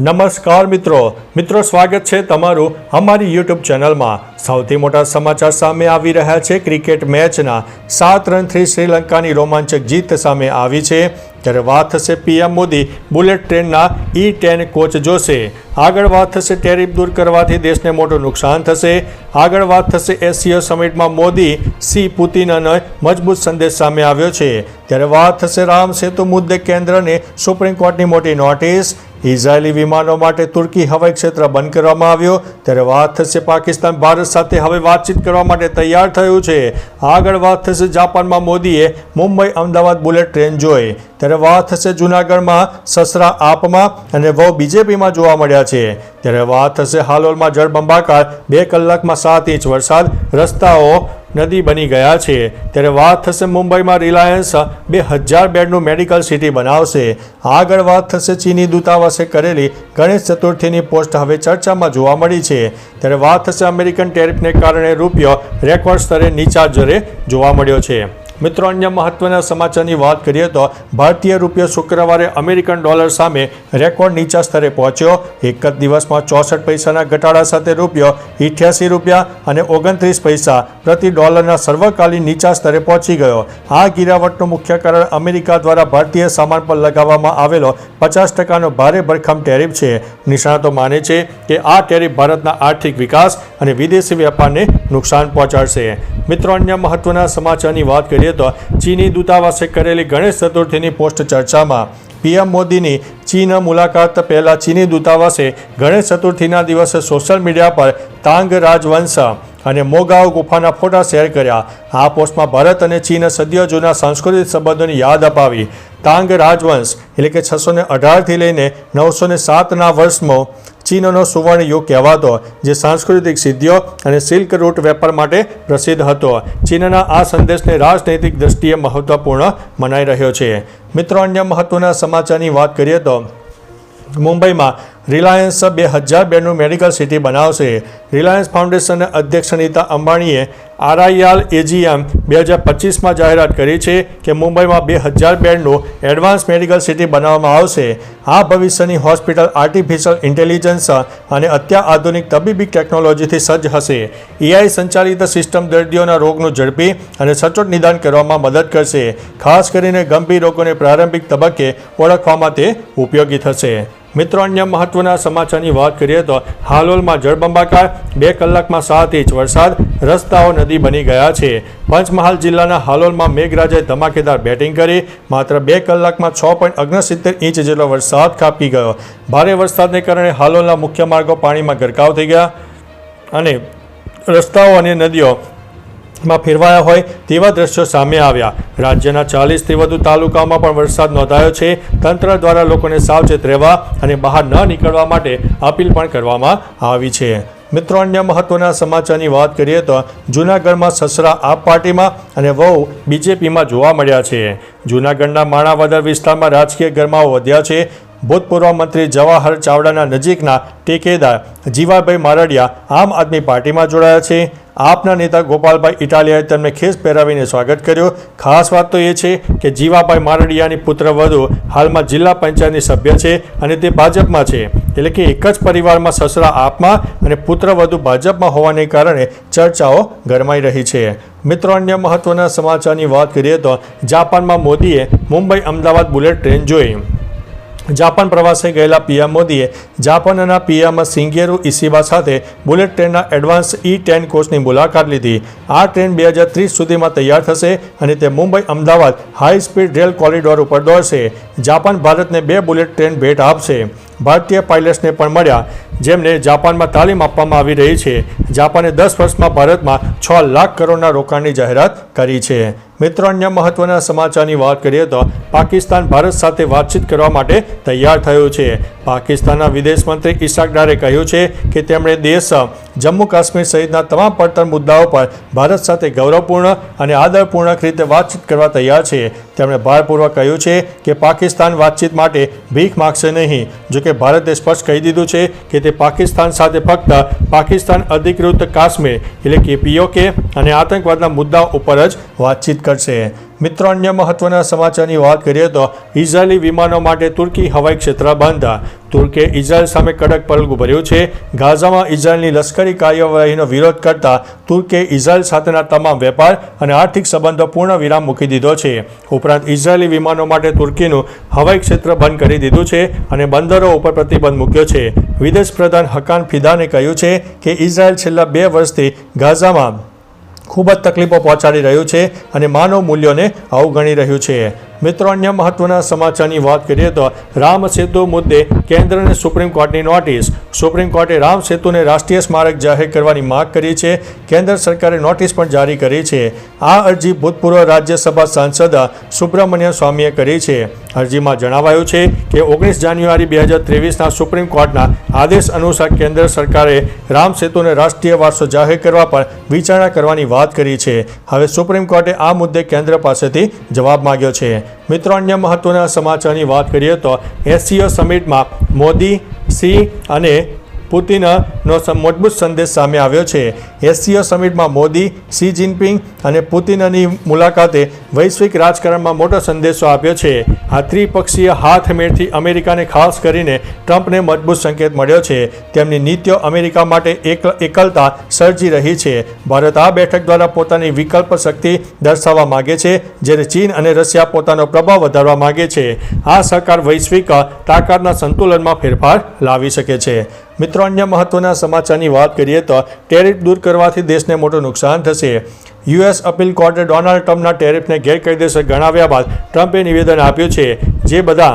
નમસ્કાર મિત્રો. મિત્રો, સ્વાગત છે તમારું અમારી યુટ્યુબ ચેનલમાં. સૌથી મોટા સમાચાર સામે આવી રહ્યા છે. ક્રિકેટ મેચના સાત રનથી શ્રીલંકાની રોમાંચક જીત સામે આવી છે. ત્યારે વાત થશે પીએમ મોદી બુલેટ ટ્રેનના ઈ ટેન કોચ જોશે. આગળ વાત થશે ટેરિફ દૂર કરવાથી દેશને મોટું નુકસાન થશે. આગળ વાત થશે એસીઓ સમિટમાં મોદી સી પુતિનનો મજબૂત સંદેશ સામે આવ્યો છે. ત્યારે વાત થશે રામ સેતુ મુદ્દે કેન્દ્રને સુપ્રીમ કોર્ટની મોટી નોટિસ. ઇઝરાયેલી વિમાનો માટે તુર્કી હવાઈ ક્ષેત્ર બંધ કરવામાં આવ્યો. ત્યારે વાત થશે પાકિસ્તાન, ભારત સાથે હવે વાતચીત કરવા માટે તૈયાર થયું છે. આગળ વાત થશે જાપાનમાં મોદીએ મુંબઈ અમદાવાદ બુલેટ ટ્રેન જોઈ. ત્યારે વાત થશે જૂનાગઢમાં, સસરા આપમાં અને વહુ બીજેપીમાં જોવા મળ્યા છે. ત્યારે વાત થશે હાલોલમાં જળબંબાકાર, બે કલાકમાં સાત ઇંચ વરસાદ, રસ્તાઓ નદી બની ગયા છે. ત્યારે વાત થશે મુંબઈમાં રિલાયન્સ બે હજાર બેડનું મેડિકલ સિટી બનાવશે. આગળ વાત થશે ચીની દૂતાવાસે કરેલી ગણેશ ચતુર્થીની પોસ્ટ હવે ચર્ચામાં જોવા મળી છે. ત્યારે વાત થશે અમેરિકન ટેરિફને કારણે રૂપિયો રેકોર્ડ સ્તરે નીચા જરે જોવા મળ્યો છે. મિત્રો, અન્ય મહત્વના સમાચારની વાત કરીએ તો ભારતીય રૂપિયો શુક્રવારે અમેરિકન ડોલર સામે રેકોર્ડ નીચા સ્તરે પહોંચ્યો. એક જ દિવસમાં ચોસઠ પૈસાના ઘટાડા સાથે રૂપિયો ઇઠ્યાસી રૂપિયા અને ઓગણત્રીસ પૈસા પ્રતિ ડોલરના સર્વકાલીન નીચા સ્તરે પહોંચી ગયો. આ ગિરાવટનું મુખ્ય કારણ અમેરિકા દ્વારા ભારતીય સામાન પર લગાવવામાં આવેલો પચાસ ટકાનો ભારે ભરખમ ટેરિફ છે. નિષ્ણાતો માને છે કે આ ટેરિફ ભારતના આર્થિક વિકાસ અને વિદેશી વેપારને નુકસાન પહોંચાડશે. મિત્રો, અન્ય મહત્વના સમાચારની વાત કરીએ તો ચીની દૂતાવાસે કરેલી ગણેશ ચતુર્થીની પોસ્ટ ચર્ચામાં પીએમ મોદીની ચીન મુલાકાત પહેલાં ચીની દૂતાવાસે ગણેશ ચતુર્થીના દિવસે સોશિયલ મીડિયા પર તાંગ રાજવંશ અને મોગાવ ગુફાના ફોટા શેર કર્યા. આ પોસ્ટમાં ભારત અને ચીન સદીઓ જૂના સાંસ્કૃતિક સંબંધોની યાદ અપાવી. તાંગ રાજવંશ, એટલે કે છસો ને અઢારથી લઈને નવસો ને સાતના વર્ષમાં ચીનનો સુવર્ણ યુગ કહેવાતો, જે સાંસ્કૃતિક સિદ્ધિઓ અને સિલ્ક રૂટ વેપાર માટે પ્રસિદ્ધ હતો. ચીનના આ સંદેશને રાજનૈતિક દ્રષ્ટિએ મહત્વપૂર્ણ મનાઈ રહ્યો છે. મિત્રો, અન્ય મહત્વના સમાચારની વાત કરીએ તો મુંબઈમાં રિલાયન્સ બે હજાર બેડનું મેડિકલ સિટી બનાવશે. રિલાયન્સ ફાઉન્ડેશનના અધ્યક્ષ અનિતા અંબાણીએ આરઆઈઆલ એજીએમ બે હજાર પચીસમાં જાહેરાત કરી છે કે મુંબઈમાં બે હજાર બેડનું એડવાન્સ મેડિકલ સિટી બનાવવામાં આવશે. આ ભવિષ્યની હોસ્પિટલ આર્ટિફિશિયલ ઇન્ટેલિજન્સ અને અત્યાધુનિક તબીબી ટેકનોલોજીથી સજ્જ હશે. એઆઈ સંચાલિત સિસ્ટમ દર્દીઓના રોગનું ઝડપી અને સચોટ નિદાન કરવામાં મદદ કરશે. ખાસ કરીને ગંભીર રોગોને પ્રારંભિક તબક્કે ઓળખવામાં તે ઉપયોગી થશે. મિત્રો, અન્ય મહત્વના સમાચારની વાત કરીએ તો હાલોલમાં જળબંબાકાર બે કલાકમાં સાત ઇંચ વરસાદ, રસ્તાઓ નદી બની ગયા છે. પંચમહાલ જિલ્લાના હાલોલમાં મેઘરાજાએ ધમાકેદાર બેટિંગ કરી. માત્ર બે કલાકમાં છ પોઈન્ટ ઓગણસિત્તેર ઇંચ જેટલો વરસાદ ખાપી ગયો. ભારે વરસાદને કારણે હાલોલના મુખ્ય માર્ગો પાણીમાં ગરકાવ થઈ ગયા અને રસ્તાઓ અને નદીઓ માં ફેરવાયા હોય તેવા દ્રશ્યો સામે આવ્યા. રાજ્યના ચાલીસથી વધુ તાલુકાઓમાં પણ વરસાદ નોંધાયો છે. તંત્ર દ્વારા લોકોને સાવચેત રહેવા અને બહાર ન નીકળવા માટે અપીલ પણ કરવામાં આવી છે. મિત્રો, અન્ય મહત્વના સમાચારની વાત કરીએ તો જૂનાગઢમાં સસરા આપ પાર્ટીમાં અને વહુ બીજેપીમાં જોવા મળ્યા છે. જૂનાગઢના માણાવદર વિસ્તારમાં રાજકીય ગરમાઓ વધ્યા છે. ભૂતપૂર્વ મંત્રી જવાહર ચાવડાના નજીકના ટેકેદાર જીવાભાઈ મારડિયા આમ આદમી પાર્ટીમાં જોડાયા છે. આપના નેતા ગોપાલભાઈ ઇટાલિયાએ તેમને ખેસ પહેરાવીને સ્વાગત કર્યું. ખાસ વાત તો એ છે કે જીવાભાઈ મારડિયાની પુત્રવધુ હાલમાં જિલ્લા પંચાયતની સભ્ય છે અને તે ભાજપમાં છે. એટલે કે એક જ પરિવારમાં સસરા આપમાં અને પુત્રવધુ ભાજપમાં હોવાને કારણે ચર્ચાઓ ગરમાઈ રહી છે. મિત્રો, અન્ય મહત્વના સમાચારની વાત કરીએ તો જાપાનમાં મોદીએ મુંબઈ અમદાવાદ બુલેટ ટ્રેન જોઈ. જાપાન પ્રવાસે ગયેલા પીએમ મોદીએ જાપાનના પીએમ સિંગેરુ ઇસીબા સાથે બુલેટ ટ્રેનના એડવાન્સ ઈ ટેન કોચની મુલાકાત લીધી. આ ટ્રેન બે હજાર ત્રીસ સુધીમાં તૈયાર થશે અને તે Mumbai, Ahmedabad high speed rail corridor ઉપર દોડશે. જાપાન ભારતને બે બુલેટ ટ્રેન ભેટ આપશે. ભારતીય પાયલટ્સને પણ મળ્યા. જેમને જાપાનમાં તાલીમ આપવામાં આવી રહી છે. જાપાને દસ વર્ષમાં ભારતમાં છ લાખ કરોડના રોકાણની જાહેરાત કરી છે. મિત્રો, અન્ય મહત્વના સમાચારની વાત કરીએ તો પાકિસ્તાન ભારત સાથે વાતચીત કરવા માટે તૈયાર થયું છે. પાકિસ્તાનના વિદેશ મંત્રી ઇશાક ડારે કહ્યું છે કે તેમણે દેશ, જમ્મુ કાશ્મીર સહિતના તમામ પડતર મુદ્દાઓ પર ભારત સાથે ગૌરવપૂર્ણ અને આદરપૂર્ણક રીતે વાતચીત કરવા તૈયાર છે. તેમણે ભારપૂર્વક કહ્યું છે કે પાકિસ્તાન વાતચીત માટે ભીખ માગશે નહીં, જોકે ભારતે સ્પષ્ટ કહી દીધું છે કે તે પાકિસ્તાન સાથે ફક્ત પાકિસ્તાન અધિકૃત કાશ્મીર એટલે કે પીઓકે અને આતંકવાદના મુદ્દાઓ ઉપર જ વાતચીત કરશે. મિત્રો, અન્ય મહત્વના સમાચારની વાત કરીએ તો ઇઝરાયેલી વિમાનો માટે તુર્કી હવાઈ ક્ષેત્ર બંધ. તુર્કે ઇઝરાયલ સામે કડક પગલું ભર્યું છે. ગાઝામાં ઇઝરાયલની લશ્કરી કાર્યવાહીનો વિરોધ કરતા તુર્કે ઇઝરાયલ સાથેના તમામ વેપાર અને આર્થિક સંબંધો પૂર્ણ વિરામ મૂકી દીધો છે. ઉપરાંત ઇઝરાયેલી વિમાનો માટે તુર્કીનું હવાઈ ક્ષેત્ર બંધ કરી દીધું છે અને બંદરો ઉપર પ્રતિબંધ મૂક્યો છે. વિદેશ પ્રધાન હકાન ફિદાને કહ્યું છે કે ઇઝરાયલ છેલ્લા બે વર્ષથી ગાઝામાં ખૂબ જ તકલીફો પહોંચાડી રહ્યું છે અને માનવ મૂલ્યોને અવગણી રહ્યું છે. મિત્રો, અન્ય મહત્વના સમાચારની વાત કરીએ તો રામ સેતુ મુદ્દે કેન્દ્ર અને સુપ્રીમ કોર્ટની નોટિસ. સુપ્રીમ કોર્ટે રામ સેતુને રાષ્ટ્રીય સ્મારક જાહેર કરવાની માંગ કરી છે. કેન્દ્ર સરકારે નોટિસ પણ જારી કરી છે. આ અરજી ભૂતપૂર્વ રાજ્યસભા સાંસદ સુબ્રમણ્ય સ્વામીએ કરી છે. અરજીમાં જણાવાયું છે કે ઓગણીસ જાન્યુઆરી બે હજાર ત્રેવીસના સુપ્રીમ કોર્ટના આદેશ અનુસાર કેન્દ્ર સરકારે રામ સેતુને રાષ્ટ્રીય વારસો જાહેર કરવા પર વિચારણા કરવાની વાત કરી છે. હવે સુપ્રીમ કોર્ટે આ મુદ્દે કેન્દ્ર પાસેથી જવાબ માંગ્યો છે. મિત્રો અન્ય મહત્વના સમાચારની વાત કરીએ તો એસસીઓ સમિટમાં મોદી સી અને પુતિનનો મજબૂત સંદેશ સામે આવ્યો છે. એસસીઓ સમિટમાં મોદી સી જિનપિંગ અને પુતિનની મુલાકાતે વૈશ્વિક રાજકારણમાં મોટો સંદેશો આપ્યો છે. આ ત્રિપક્ષીય હાથમેળથી અમેરિકાને ખાસ કરીને ટ્રમ્પને મજબૂત સંકેત મળ્યો છે. તેમની નીતિઓ અમેરિકા માટે એક એકલતા સર્જી રહી છે. ભારત આ બેઠક દ્વારા પોતાની વિકલ્પ શક્તિ દર્શાવવા માગે છે, જ્યારે ચીન અને રશિયા પોતાનો પ્રભાવ વધારવા માગે છે. આ સહકાર વૈશ્વિક તાકાતના સંતુલનમાં ફેરફાર લાવી શકે છે. મિત્રો, અન્ય મહત્વના સમાચારની વાત કરીએ તો ટેરિફ દૂર કરવાથી દેશને મોટું નુકસાન થશે. યુએસ અપીલ કોર્ટે ડોનાલ્ડ ટ્રમ્પના ટેરિફને ગેરકાયદેસર ગણાવ્યા બાદ ટ્રમ્પે નિવેદન આપ્યું છે. જે બધા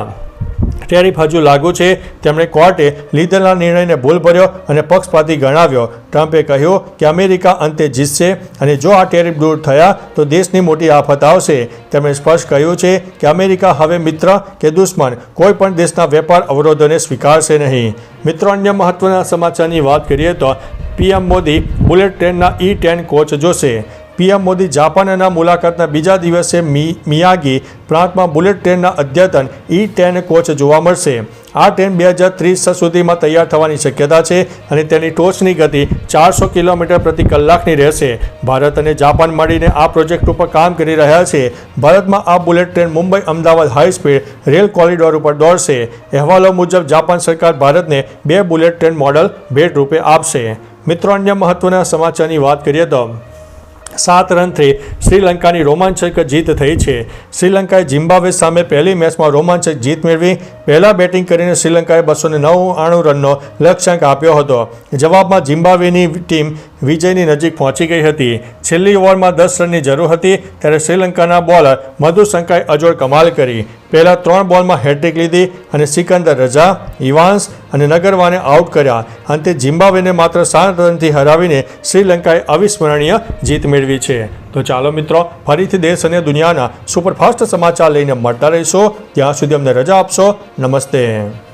ટેરિફ હજુ લાગુ છે. તેમણે કોર્ટે લીધેલા નિર્ણયને ભૂલભર્યો અને પક્ષપાતી ગણાવ્યો. ટ્રમ્પે કહ્યું કે અમેરિકા અંતે જીતશે અને જો આ ટેરિફ દૂર થયા તો દેશની મોટી આફત આવશે. તેમણે સ્પષ્ટ કહ્યું છે કે અમેરિકા હવે મિત્ર કે દુશ્મન. કોઈ પણ દેશના વેપાર અવરોધોને સ્વીકારશે નહીં. મિત્રો, અન્ય મહત્વના સમાચારની વાત કરીએ તો પીએમ મોદી બુલેટ ટ્રેનના ઈ ટેન કોચ જોશે. પીએમ મોદી જાપાનના મુલાકાતના બીજા દિવસે મિયાગી પ્રાંતમાં બુલેટ ટ્રેનના અદ્યતન ઈ ટેન કોચ જોવા મળશે. આ ટ્રેન બે હજાર ત્રીસ સુધીમાં તૈયાર થવાની શક્યતા છે અને તેની ટોચની ગતિ ચારસો કિલોમીટર પ્રતિ કલાકની રહેશે. ભારત અને જાપાન મળીને આ પ્રોજેક્ટ ઉપર કામ કરી રહ્યા છે. ભારતમાં આ bullet train Mumbai Ahmedabad high speed rail corridor ઉપર દોડશે. અહેવાલો મુજબ જાપાન સરકાર ભારતને બે બુલેટ ટ્રેન મોડલ ભેટ રૂપે આપશે. મિત્રો, અન્ય મહત્વના સમાચારની વાત કરીએ તો સાત રનથી શ્રીલંકાની રોમાંચક જીત થઈ છે. શ્રીલંકાએ ઝિમ્બાબ્વે સામે પહેલી મેચમાં રોમાંચક જીત મેળવી. પહેલાં બેટિંગ કરીને શ્રીલંકાએ બસો નવ્વાણું રનનો લક્ષ્યાંક આપ્યો હતો. જવાબમાં ઝિમ્બાબ્વેની ટીમ વિજયની નજીક પહોંચી ગઈ હતી. છેલ્લી ઓવરમાં દસ રનની જરૂર હતી, ત્યારે શ્રીલંકાના બોલર મધુશંકાએ અજોડ કમાલ કરી. પહેલા ત્રણ બોલમાં હેટ્રિક લીધી અને સિકંદર, રજા ઇવાન્સ અને નગરવાને આઉટ કર્યા. અંતે જિમ્બાબ્વેને માત્ર સાત રનથી હરાવીને શ્રીલંકાએ અવિસ્મરણીય જીત મેળવી છે. તો ચાલો મિત્રો, ફરીથી દેશ અને દુનિયાના સુપરફાસ્ટ સમાચાર લઈને મળતા રહીશો. ત્યાં સુધી અમને રજા આપશો. નમસ્તે.